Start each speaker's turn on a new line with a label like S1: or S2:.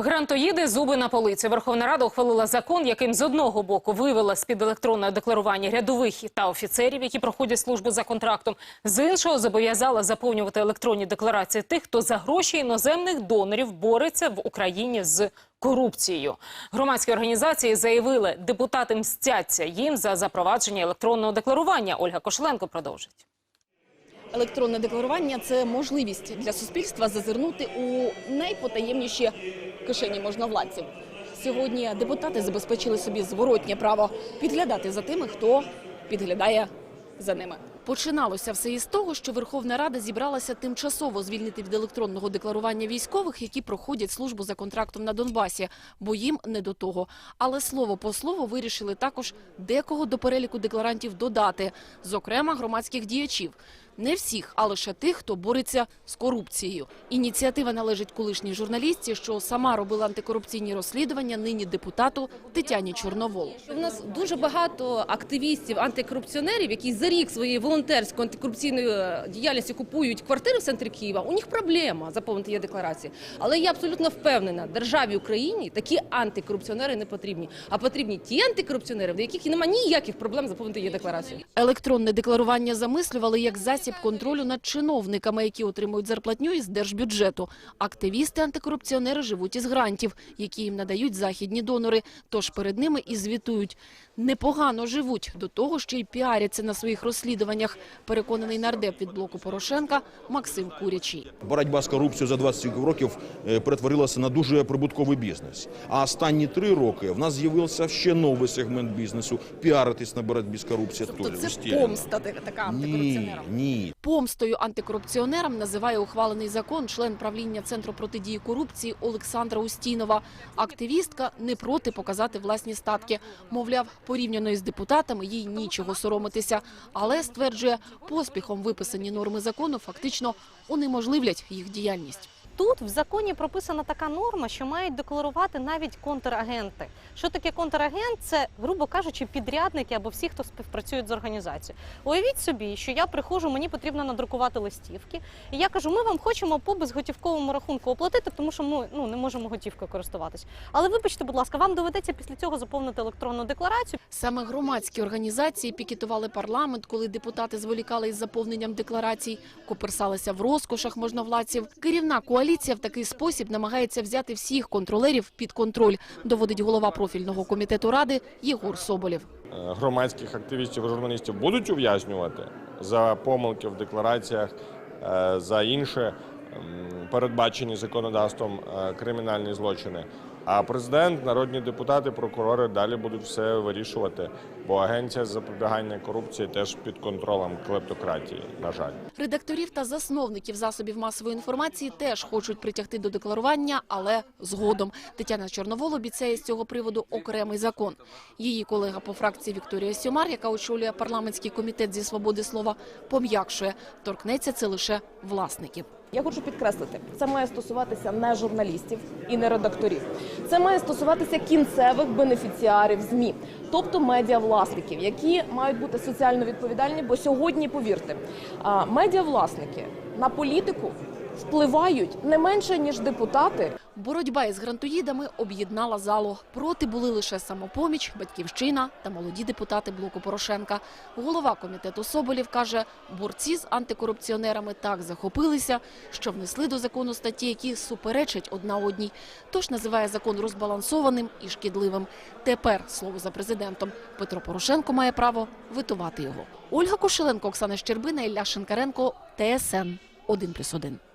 S1: Грантоїди зуби на полиці. Верховна Рада ухвалила закон, яким з одного боку вивела з під електронного декларування рядових та офіцерів, які проходять службу за контрактом. З іншого зобов'язала заповнювати електронні декларації тих, хто за гроші іноземних донорів бореться в Україні з корупцією. Громадські організації заявили, депутати мстяться їм за запровадження електронного декларування. Ольга Кошеленко продовжить.
S2: Електронне декларування це можливість для суспільства зазирнути у найпотаємніші кишені можновладців. Сьогодні депутати забезпечили собі зворотнє право підглядати за тими, хто підглядає за ними. Починалося все із того, що Верховна Рада зібралася тимчасово звільнити від електронного декларування військових, які проходять службу за контрактом на Донбасі, бо їм не до того. Але слово по слову вирішили також декого до переліку декларантів додати, зокрема громадських діячів. Не всіх, а лише тих, хто бореться з корупцією. Ініціатива належить колишній журналістці, що сама робила антикорупційні розслідування, нині депутату Тетяні Чорновол.
S3: У нас дуже багато активістів, антикорупціонерів, які за рік своєї волонтерської антикорупційної е, діяльності купують квартири в центрі Києва. У них проблема заповнити є декларації. Але я абсолютно впевнена, державі Україні такі антикорупціонери не потрібні, а потрібні ті антикорупціонери, в яких немає ніяких проблем заповнити є декларацію.
S2: Електронне декларування замислювали як засіб контролю над чиновниками, які отримують зарплатню із держбюджету. Активісти-антикорупціонери живуть із грантів, які їм надають західні донори. Тож перед ними і звітують. Непогано живуть, до того ще й піаряться на своїх розслідуваннях. Переконаний нардеп від блоку Порошенка Максим Курячий.
S4: Боротьба з корупцією за 20 років е, перетворилася на дуже прибутковий бізнес. А останні три роки в нас з'явився ще новий сегмент бізнесу піаритись на боротьбі з корупцією.
S2: Тобто це помста така
S4: Ні,
S2: антикорупціонерам. Помстою антикорупціонерам називає ухвалений закон член правління Центру протидії корупції Олександра Устінова. Активістка не проти показати власні статки. Мовляв, порівняно із депутатами їй нічого соромитися. Але, стверджує, поспіхом виписані норми закону фактично унеможливлять їх діяльність.
S5: Тут в законі прописана така норма, що мають декларувати навіть контрагенти. Що таке контрагент? Це, грубо кажучи, підрядники або всі, хто співпрацюють з організацією. Уявіть собі, що я приходжу, мені потрібно надрукувати листівки, і я кажу, ми вам хочемо по безготівковому рахунку оплатити, тому що ми ну не можемо готівкою користуватись. Але вибачте, будь ласка, вам доведеться після цього заповнити електронну декларацію.
S2: Саме громадські організації пікетували парламент, коли депутати зволікали із заповненням декларацій, коперсалися в розкошах можновладців. Керівна коаліція в такий спосіб намагається взяти всіх контролерів під контроль, доводить голова профільного комітету ради Єгор Соболєв.
S6: Е, громадських активістів і журналістів будуть ув'язнювати за помилки в деклараціях, е, за інше передбачені законодавством е, кримінальні злочини. А президент, народні депутати, прокурори далі будуть все вирішувати, бо агенція запобігання корупції теж під контролем клептократії. На жаль.
S2: Редакторів та засновників засобів масової інформації теж хочуть притягти до декларування, але згодом. Тетяна Чорновол обіцяє з цього приводу окремий закон. Її колега по фракції Вікторія Сюмар, яка очолює парламентський комітет зі свободи слова, пом'якшує. Торкнеться це лише власників.
S7: Я хочу підкреслити, це має стосуватися не журналістів і не редакторів. Це має стосуватися кінцевих бенефіціарів ЗМІ, тобто медіавласників, які мають бути соціально відповідальні. Бо сьогодні, повірте, медіавласники на політику впливають не менше ніж депутати.
S2: Боротьба із грантоїдами об'єднала залу. Проти були лише самопоміч, батьківщина та молоді депутати блоку Порошенка. Голова комітету Соболєв каже, борці з антикорупціонерами так захопилися, що внесли до закону статті, які суперечать одна одній. Тож називає закон розбалансованим і шкідливим. Тепер слово за президентом Петро Порошенко має право витувати його. Ольга Кошеленко, Оксана Щербина, Ілля Шинкаренко, ТСН 1+,1.